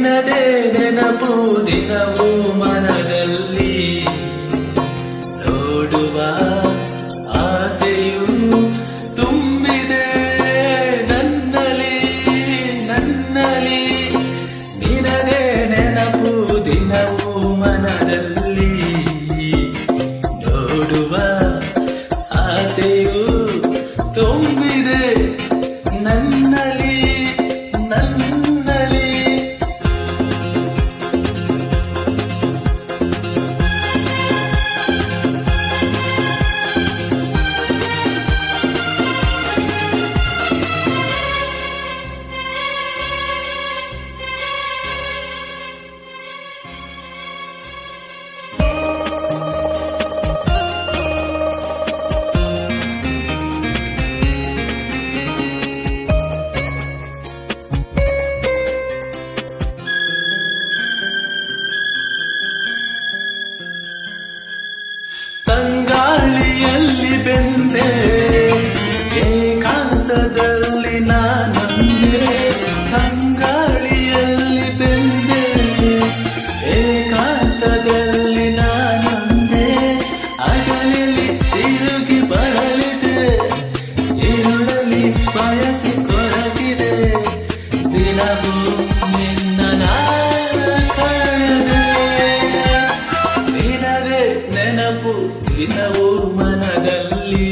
ನಿನದೇ ನೆನಪು ದಿನವೂ ಮನದಲ್ಲಿ ನೋಡುವ ದಿನವೂ ಮನದಲ್ಲಿ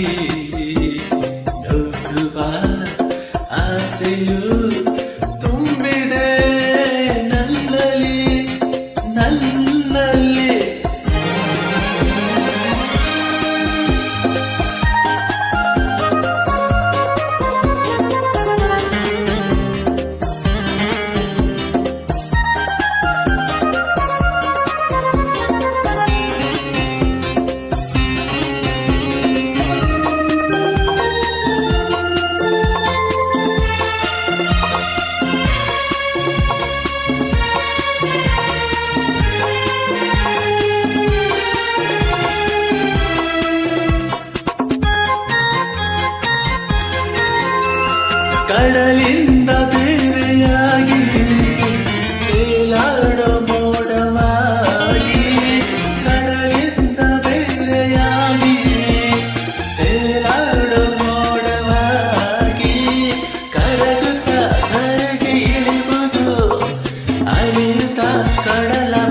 கடலின் அதிரையாகி மேலாட மோடமாகி கடலின் அதிரையாகி மேலாட மோடமாகி கரகுத்த கரகி இழுவது அறியுத்த கடலா